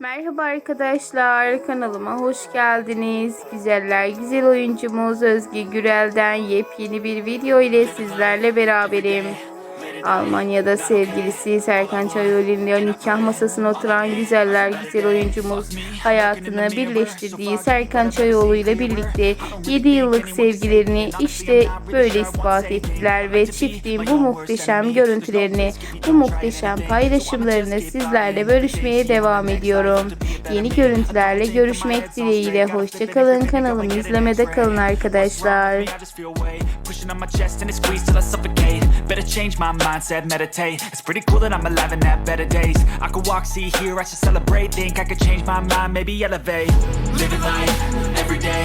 Merhaba arkadaşlar kanalıma hoş geldiniz. Güzeller güzel oyuncumuz Özge Gürel'den yepyeni bir video ile sizlerle beraberim. Almanya'da sevgilisi Serkan Çayoğlu'yla nikah masasına oturan güzeller güzel oyuncumuz hayatını birleştirdiği Serkan Çayoğlu ile birlikte 7 yıllık sevgilerini işte böyle ispat ettiler ve çiftin bu muhteşem görüntülerini, bu muhteşem paylaşımlarını sizlerle bölüşmeye devam ediyorum. Yeni görüntülerle görüşmek dileğiyle hoşçakalın kanalımı izlemede kalın arkadaşlar. Change my mindset, meditate. It's pretty cool that I'm alive and have better days. I could walk, see, hear, I should celebrate. Think I could change my mind, maybe elevate. Living life every day,